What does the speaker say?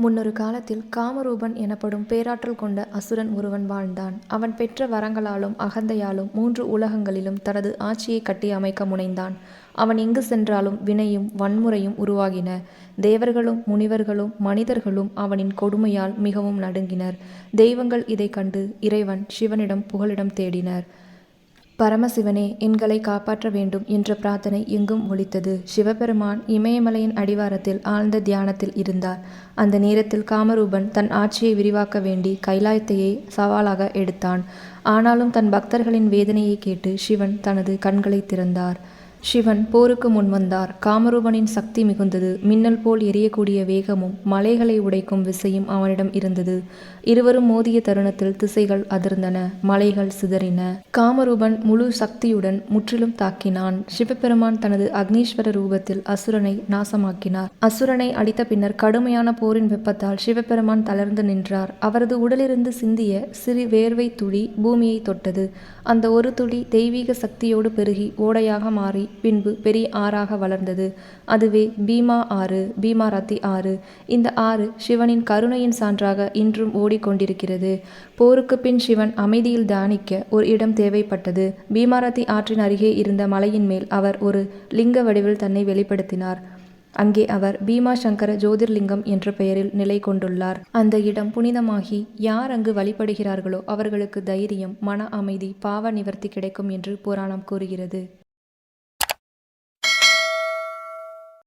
முன்னொரு காலத்தில் காமரூபன் எனப்படும் பேராற்றல் கொண்ட அசுரன் ஒருவன் வாழ்ந்தான். அவன் பெற்ற வரங்களாலும் அகந்தையாலும் மூன்று உலகங்களிலும் தனது ஆட்சியை கட்டி அமைக்க முனைந்தான். அவன் எங்கு சென்றாலும் வினையும் வன்முறையும் உருவாகின. தேவர்களும் முனிவர்களும் மனிதர்களும் அவனின் கொடுமையால் மிகவும் நடுங்கினர். தெய்வங்கள் இதைக் கண்டு இறைவன் சிவனிடம் புகலிடம் தேடினர். பரமசிவனே எங்களை காப்பாற்ற வேண்டும் என்ற பிரார்த்தனை எங்கும் ஒலித்தது. சிவபெருமான் இமயமலையின் அடிவாரத்தில் ஆழ்ந்த தியானத்தில் இருந்தார். அந்த நேரத்தில் காமரூபன் தன் ஆட்சியை விரிவாக்க வேண்டி கைலாயத்தையே சவாலாக எடுத்தான். ஆனாலும் தன் பக்தர்களின் வேதனையைக் கேட்டு சிவன் தனது கண்களை திறந்தார். சிவன் போருக்கு முன்வந்தார். காமரூபனின் சக்தி மிகுந்தது. மின்னல் போல் எரியக்கூடிய வேகமும் மலைகளை உடைக்கும் விசையும் அவனிடம் இருந்தது. இருவரும் மோதிய தருணத்தில் திசைகள் அதிர்ந்தன. மலைகள் சிதறின. காமரூபன் முழு சக்தியுடன் முற்றிலும் தாக்கினான். சிவபெருமான் தனது அக்னீஸ்வர ரூபத்தில் அசுரனை நாசமாக்கினார். அசுரனை அழித்த பின்னர் கடுமையான போரின் வெப்பத்தால் சிவபெருமான் தளர்ந்து நின்றார். அவரது உடலிருந்து சிந்திய சிறு வேர்வைத் துளி பூமியைத் தொட்டது. அந்த ஒரு துளி தெய்வீக சக்தியோடு பெருகி ஓடையாக மாறி பின்பு பெரிய ஆறாக வளர்ந்தது. அதுவே பீமா ஆறு பீமாரத்தி ஆறு. இந்த ஆறு சிவனின் கருணையின் சான்றாக இன்றும் ஓடிக்கொண்டிருக்கிறது போருக்கு பின் சிவன் அமைதியில் தியானிக்க ஒரு இடம் தேவைப்பட்டது. பீமாரத்தி ஆற்றின் அருகே இருந்த மலையின் மேல் அவர் ஒரு லிங்க வடிவில் தன்னை வெளிப்படுத்தினார். அங்கே அவர் பீமா சங்கர ஜோதிர்லிங்கம் என்ற பெயரில் நிலை கொண்டுள்ளார். அந்த இடம் புனிதமாகி யார் அங்கு வழிபடுகிறார்களோ அவர்களுக்கு தைரியம் மன அமைதி பாவ நிவர்த்தி கிடைக்கும் என்று புராணம் கூறுகிறது.